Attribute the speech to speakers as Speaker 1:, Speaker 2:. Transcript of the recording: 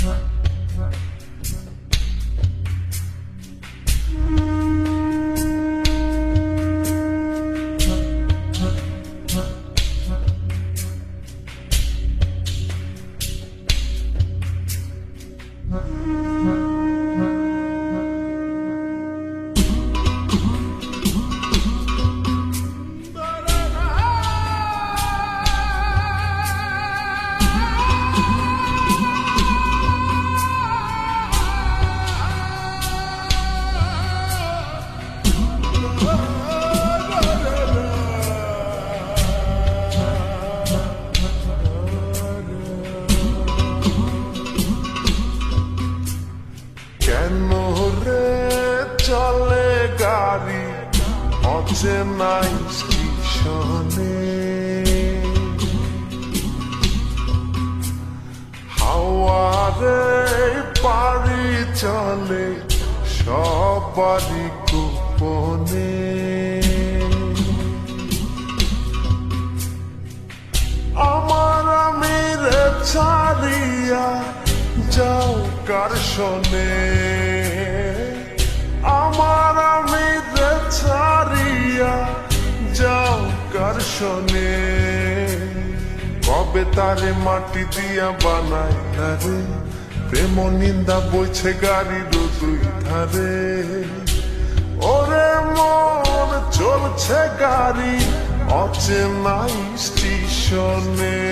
Speaker 1: truck. চলে গাড়ি? অচেনা স্টেশনে। হাওয়ারে পাড়ি চলে সবারই গোপনে। আমার আমিরে ছাড়িয়া যাও কার শোনে। আমার আমিরে ছাড়িয়া যাও কার শোনে। কবে তারে মাটি দিয়া বানাই তারে প্রেম নিন্দা বইছে গাড়ির দুই ধারে ওরে মন চলছে গাড়ি অচেনাই স্টেশনে।